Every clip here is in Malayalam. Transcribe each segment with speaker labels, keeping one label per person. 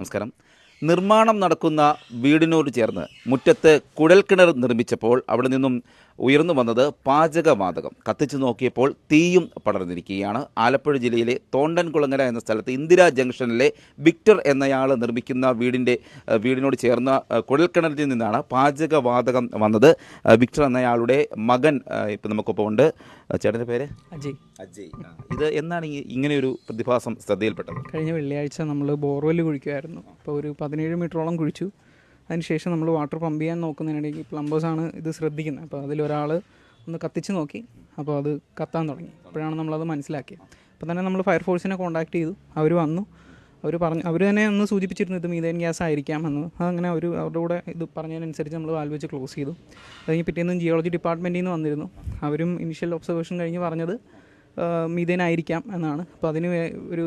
Speaker 1: നമസ്കാരം. നിർമ്മാണം നടക്കുന്ന വീടിനോട് ചേർന്ന് മുറ്റത്ത് കുഴൽക്കിണർ നിർമ്മിച്ചപ്പോൾ അവിടെ നിന്നും ഉയർന്നു വന്നത് പാചകവാതകം. കത്തിച്ചു നോക്കിയപ്പോൾ തീയും പടർന്നിരിക്കുകയാണ്. ആലപ്പുഴ ജില്ലയിലെ തോണ്ടൻകുളങ്ങര എന്ന സ്ഥലത്ത് ഇന്ദിരാ ജംഗ്ഷനിലെ വിക്ടർ എന്നയാൾ നിർമ്മിക്കുന്ന വീടിന്റെ വീടിനോട് ചേർന്ന കുഴൽക്കിണറിൽ നിന്നാണ് പാചകവാതകം വന്നത്. വിക്ടർ എന്നയാളുടെ മകൻ ഇപ്പം നമുക്കൊപ്പം ഉണ്ട്. ചേട്ടന്റെ പേര്?
Speaker 2: അജയ്.
Speaker 1: അജയ്. ഇത് എന്നാണ് ഇങ്ങനെ ഒരു പ്രതിഭാസം ശ്രദ്ധയിൽപ്പെട്ടത്?
Speaker 2: കഴിഞ്ഞ വെള്ളിയാഴ്ച നമ്മൾ ബോർവെൽ കുഴിക്കുമായിരുന്നു. അപ്പോൾ ഒരു പതിനേഴ് മീറ്ററോളം കുഴിച്ചു. അതിനുശേഷം നമ്മൾ വാട്ടർ പമ്പ് ചെയ്യാൻ നോക്കുന്നതിനിടയിൽ പ്ലംബേഴ്സ് ആണ് ഇത് ശ്രദ്ധിക്കുന്നത്. അപ്പോൾ അതിലൊരാൾ ഒന്ന് കത്തിച്ച് നോക്കി. അപ്പോൾ അത് കത്താൻ തുടങ്ങി. അപ്പോഴാണ് നമ്മളത് മനസ്സിലാക്കിയത്. അപ്പോൾ തന്നെ നമ്മൾ ഫയർഫോഴ്സിനെ കോൺടാക്ട് ചെയ്തു. അവർ വന്നു. അവർ പറഞ്ഞു അവർ തന്നെ ഒന്ന് സൂചിപ്പിച്ചിരുന്നു ഇത് മീതേൻ ഗ്യാസ് ആയിരിക്കാം എന്ന് അതങ്ങനെ അവർ അവരുടെ കൂടെ ഇത് പറഞ്ഞതിനനുസരിച്ച് നമ്മൾ വാൽവ് വെച്ച് ക്ലോസ് ചെയ്തു. അത് കഴിഞ്ഞ് പിറ്റേന്ന് ജിയോളജി ഡിപ്പാർട്ട്മെന്റിൽ നിന്ന് വന്നിരുന്നു. അവരും ഇനിഷ്യൽ ഒബ്സർവേഷൻ കഴിഞ്ഞ് പറഞ്ഞത് മീതേൻ ആയിരിക്കാം എന്നാണ്. അപ്പോൾ അതിന് ഒരു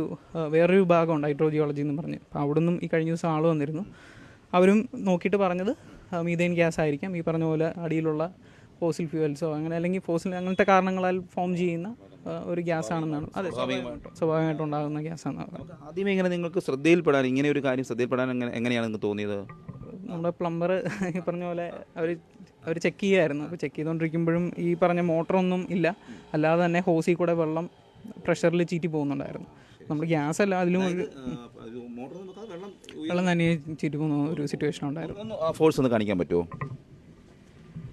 Speaker 2: വേറൊരു വിഭാഗമുണ്ട് ഹൈഡ്രോജിയോളജി എന്ന് പറഞ്ഞ്. അപ്പോൾ അവിടെ നിന്നും ഈ കഴിഞ്ഞ ദിവസം ആൾ വന്നിരുന്നു. അവരും നോക്കിയിട്ട് പറഞ്ഞത് മീതേൻ ഗ്യാസ് ആയിരിക്കാം. ഈ പറഞ്ഞ പോലെ അടിയിലുള്ള ഫോസിൽ ഫ്യൂവൽസോ അങ്ങനെ അല്ലെങ്കിൽ ഫോസിൽ അങ്ങനത്തെ കാരണങ്ങളാൽ ഫോം ചെയ്യുന്ന ഒരു ഗ്യാസ് ആണെന്നാണ് അതെ സ്വാഭാവികമായിട്ടും. സ്വാഭാവികമായിട്ടും ഉണ്ടാകുന്ന ഗ്യാസ് ആണെന്നാണ്
Speaker 1: ആദ്യമേ ഇങ്ങനെ നിങ്ങൾക്ക് ശ്രദ്ധയിൽപ്പെടാൻ ഇങ്ങനെ ഒരു കാര്യം ശ്രദ്ധയിൽപ്പെടാൻ എങ്ങനെ എങ്ങനെയാണ് നിങ്ങൾക്ക് തോന്നിയത്?
Speaker 2: നമ്മുടെ പ്ലംബർ ഈ പറഞ്ഞ പോലെ അവർ അവർ ചെക്ക് ചെയ്യുമായിരുന്നു അപ്പോൾ ചെക്ക് ചെയ്തുകൊണ്ടിരിക്കുമ്പോഴും ഈ പറഞ്ഞ മോട്ടറൊന്നും ഇല്ല. അല്ലാതെ തന്നെ ഹോസിൽ കൂടെ വെള്ളം പ്രഷറിൽ ചീറ്റി പോകുന്നുണ്ടായിരുന്നു. നമ്മൾ ഗ്യാസ് അല്ല അതിലും വെള്ളം തന്നെ ചീറ്റി പോകുന്ന ഒരു സിറ്റുവേഷൻ ഉണ്ടായിരുന്നു.
Speaker 1: ആ ഫോഴ്സ് ഒന്ന് കാണിക്കാൻ പറ്റുമോ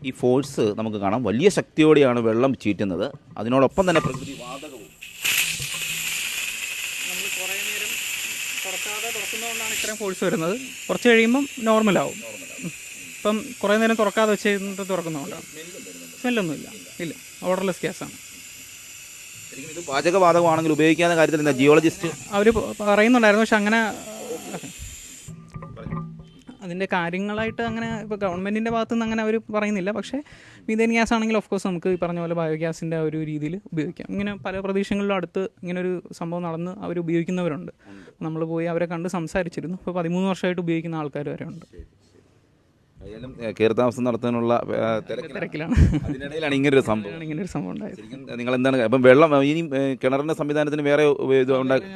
Speaker 1: ഈ ഫോഴ്സ് നമുക്ക് കാണാം. വലിയ ശക്തിയോടെയാണ് വെള്ളം ചീറ്റുന്നത്. അതിനോടൊപ്പം തന്നെ പ്രകൃതി വാതകവും.
Speaker 2: നമ്മൾ കുറേ നേരം തുറക്കാതെ തുറക്കുന്നതുകൊണ്ടാണ് ഇത്രയും ഫോഴ്സ് വരുന്നത്. കുറച്ച് കഴിയുമ്പം നോർമലാവും ഇപ്പം കുറേ നേരം തുറക്കാതെ വെച്ച് കഴിഞ്ഞിട്ട് തുറക്കുന്നുണ്ടോ സ്മെല്ലൊന്നുമില്ല. ഇല്ല. ഓർഡർലെസ് ഗ്യാസാണ്
Speaker 1: ശരിക്കും ഇത് പാചകവാതകമാണെങ്കിൽ ഉപയോഗിക്കാവുന്ന കാര്യത്തിൽ എന്താ? ജിയോളജിസ്റ്റ്
Speaker 2: അവർ പറയുന്നുണ്ടായിരുന്നു. പക്ഷെ അങ്ങനെ അതിന്റെ കാര്യങ്ങളായിട്ട് അങ്ങനെ ഇപ്പോൾ ഗവൺമെന്റിന്റെ ഭാഗത്തു നിന്ന് അങ്ങനെ അവർ പറയുന്നില്ല. പക്ഷേ മീതേൻ ഗ്യാസ് ആണെങ്കിൽ ഓഫ് കോഴ്സ് നമുക്ക് ഈ പറഞ്ഞ പോലെ ബയോഗ്യാസിന്റെ ഗ്യാസിന്റെ ഒരു രീതിയിൽ ഉപയോഗിക്കാം. ഇങ്ങനെ പല പ്രദേശങ്ങളിലും അടുത്ത് ഇങ്ങനെ ഒരു സംഭവം നടന്ന് അവർ ഉപയോഗിക്കുന്നവരുണ്ട്. നമ്മൾ പോയി അവരെ കണ്ട് സംസാരിച്ചിരുന്നു. ഇപ്പോൾ പതിമൂന്ന് വർഷമായിട്ട് ഉപയോഗിക്കുന്ന ആൾക്കാർ വരെ ഉണ്ട്.
Speaker 1: ഏതായാലും കയറി താമസം നടത്താനുള്ള തിരക്കിലാണ്. അതിനിടയിലാണ് ഇങ്ങനെ ഒരു സംഭവം.
Speaker 2: ഇങ്ങനെ ഒരു സംഭവം ഉണ്ടായത്.
Speaker 1: നിങ്ങൾ എന്താണ് അപ്പം വെള്ളം ഇനി കിണറിന്റെ സംവിധാനത്തിന് വേറെ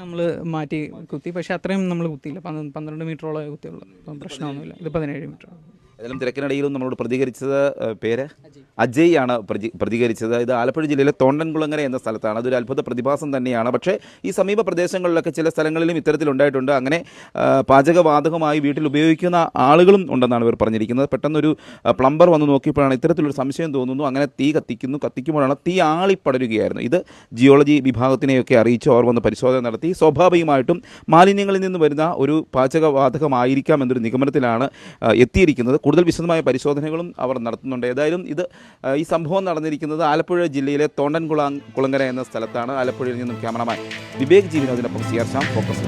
Speaker 2: നമ്മൾ മാറ്റി കുത്തി പക്ഷെ അത്രയും നമ്മൾ കുത്തിയില്ല. പന്ത് പന്ത്രണ്ട് മീറ്ററോളം കുത്തിയുള്ളൂ. പ്രശ്നമൊന്നുമില്ല. ഇത് പതിനേഴ് മീറ്റർ
Speaker 1: ഏതായാലും തിരക്കിനിടയിലും നമ്മളോട് പ്രതികരിച്ചത് പേര്? അജയ്. ആണ് പ്രതി- പ്രതികരിച്ചത്. ഇത് ആലപ്പുഴ ജില്ലയിലെ തോണ്ടൻകുളങ്ങര എന്ന സ്ഥലത്താണ്. അതൊരു അത്ഭുത പ്രതിഭാസം തന്നെയാണ്. പക്ഷേ ഈ സമീപ പ്രദേശങ്ങളിലൊക്കെ ചില സ്ഥലങ്ങളിലും ഇത്തരത്തിലുണ്ടായിട്ടുണ്ട് അങ്ങനെ പാചകവാതകമായി വീട്ടിൽ ഉപയോഗിക്കുന്ന ആളുകളും ഉണ്ടെന്നാണ് ഇവർ പറഞ്ഞിരിക്കുന്നത്. പെട്ടെന്നൊരു പ്ലംബർ വന്ന് നോക്കിയപ്പോഴാണ് ഇത്തരത്തിലൊരു സംശയം തോന്നുന്നു. അങ്ങനെ തീ കത്തിക്കുന്നു. കത്തിക്കുമ്പോഴാണ് തീ ആളിപ്പടരുകയായിരുന്നു. ഇത് ജിയോളജി വിഭാഗത്തിനെയൊക്കെ അറിയിച്ച് അവർ വന്ന് പരിശോധന നടത്തി. സ്വാഭാവികമായിട്ടും മാലിന്യങ്ങളിൽ നിന്ന് വരുന്ന ഒരു പാചകവാതകമായിരിക്കാം എന്നൊരു നിഗമനത്തിലാണ് എത്തിയിരിക്കുന്നത്. കൂടുതൽ വിശദമായ പരിശോധനകളും അവർ നടത്തുന്നുണ്ട്. ഏതായാലും ഇത് ഈ സംഭവം നടന്നിരിക്കുന്നത് ആലപ്പുഴ ജില്ലയിലെ തോണ്ടൻകുള കുളങ്ങര എന്ന സ്ഥലത്താണ്. ആലപ്പുഴയിൽ നിന്നും ക്യാമറമാൻ വിവേക് ജീവിനോദിനൊപ്പം സിയാർ ഷാം ഫോക്കസ്